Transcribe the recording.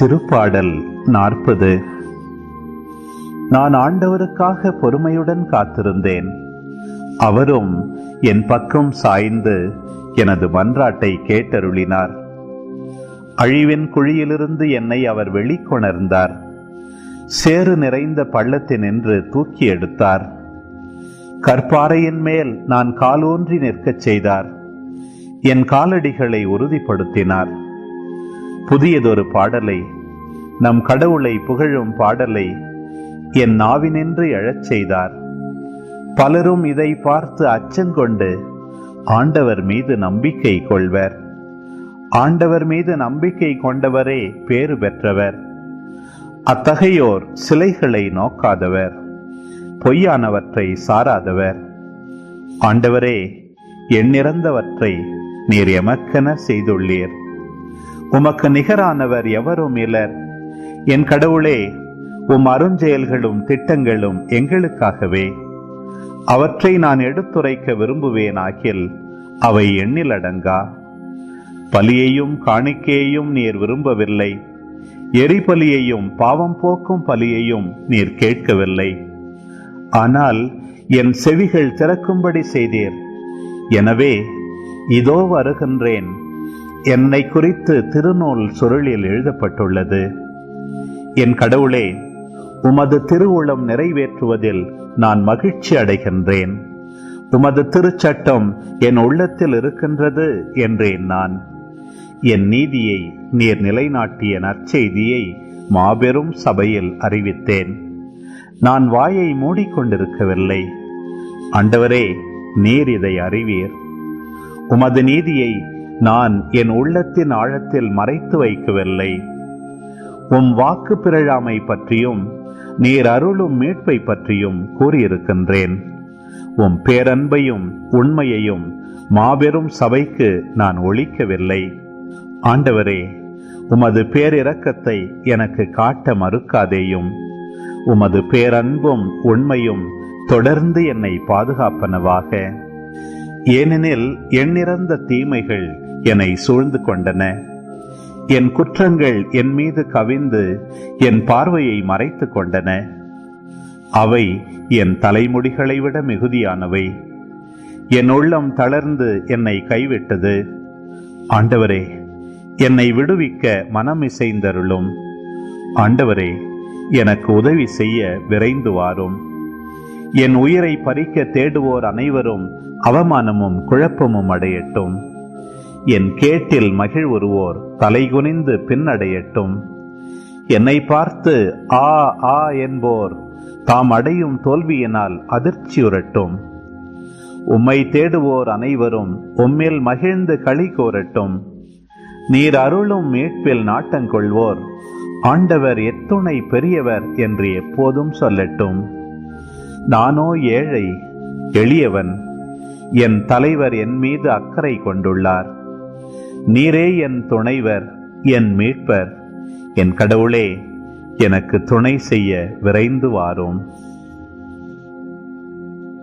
திருப்பாடல் நாற்பது. நான் ஆண்டவருக்காக பொறுமையுடன் காத்திருந்தேன். அவரும் என் பக்கம் சாய்ந்து எனது மன்றாட்டை கேட்டருளினார். அழிவின் குழியிலிருந்து என்னை அவர் வெளிக்கொணர்ந்தார். சேறு நிறைந்த பள்ளத்தினின்று தூக்கி எடுத்தார். கற்பாறையின் மேல் நான் காலூன்றி நிற்கச் செய்தார். என் காலடிகளை உறுதிப்படுத்தினார். புதியதொரு பாடலை நம் கடவுளை புகழும் பாடலை என் நாவினின்று எழச் செய்தார். பலரும் இதை பார்த்து அச்சங்கொண்டு ஆண்டவர் மீது நம்பிக்கை கொள்வர். ஆண்டவர் மீது நம்பிக்கை கொண்டவரே பேறு பெற்றவர். அத்தகையோர் சிலைகளை நோக்காதவர் பொய்யானவற்றை சாராதவர். ஆண்டவரே எண்ணிறந்தவற்றை நீர் எமக்கென செய்துள்ளீர். உமக்கு நிகரானவர் எவரும் இலர் என் கடவுளே உம் அருஞ்செயல்களும் திட்டங்களும் எங்களுக்காகவே. அவற்றை நான் எடுத்துரைக்க விரும்புவேன் ஆகில் அவை எண்ணிலடங்கா பலியையும் காணிக்கையையும் நீர் விரும்பவில்லை. எரிபலியையும் பாவம் போக்கும் பலியையும் நீர் கேட்கவில்லை. ஆனால் என் செவிகள் திறக்கும்படி செய்தீர். எனவே இதோ வருகின்றேன். என்னை குறித்து திருநூல் சுருளில் எழுதப்பட்டுள்ளது. என் கடவுளே உமது திருவுளம் நிறைவேற்றுவதில் நான் மகிழ்ச்சி அடைகின்றேன். உமது திருச்சட்டம் என் உள்ளத்தில் இருக்கின்றது என்றேன் நான். என் நீதியை நீர் நிலைநாட்டிய நற்செய்தியை மாபெரும் சபையில் அறிவித்தேன். நான் வாயை மூடிக்கொண்டிருக்கவில்லை. ஆண்டவரே நீர் இதை அறிவீர். உமது நீதியை நான் என் உள்ளத்தின் ஆழத்தில் மறைத்து வைக்கவில்லை. உம் வாக்கு பிறழாமை பற்றியும் நீர் அருளும் மீட்பை பற்றியும் கூறியிருக்கின்றேன். உம் பேரன்பையும் உண்மையையும் மாபெரும் சபைக்கு நான் ஒழிக்கவில்லை. ஆண்டவரே உமது பேரிரக்கத்தை எனக்கு காட்ட மறுக்காதேயும். உமது பேரன்பும் உண்மையும் தொடர்ந்து என்னை பாதுகாப்பனவாக. ஏனெனில் எண்ணிறந்த தீமைகள் என்னை சூழ்ந்து கொண்டன. என் குற்றங்கள் என் மீது கவிந்து என் பார்வையை மறைத்து கொண்டன. அவை என் தலைமுடிகளை விட மிகுதியானவை. என் உள்ளம் தளர்ந்து என்னை கைவிட்டது. ஆண்டவரே என்னை விடுவிக்க மனம் இசைந்தருளும் ஆண்டவரே எனக்கு உதவி செய்ய விரைந்து வாரும். என் உயிரை பறிக்க தேடுவோர் அனைவரும் அவமானமும் குழப்பமும் அடையட்டும். என் கேட்டில் மகிழ்வுறுவோர் தலைகுனிந்து பின்னடையட்டும். என்னை பார்த்து ஆ ஆ என்போர் தாம் அடையும் தோல்வியினால் அதிர்ச்சியுறட்டும். உம்மை தேடுவோர் அனைவரும் உம்மில் மகிழ்ந்து களி கோரட்டும். நீர் அருளும் மீட்பில் நாட்டங்கொள்வோர் ஆண்டவர் எத்துணை பெரியவர் என்று எப்போதும் சொல்லட்டும். நானோ ஏழை எளியவன். என் தலைவர் என் மீது அக்கறை கொண்டுள்ளார். நீரே என் துணைவர் என் மீட்பர். என் கடவுளே எனக்கு துணை செய்ய விரைந்து வாரும்.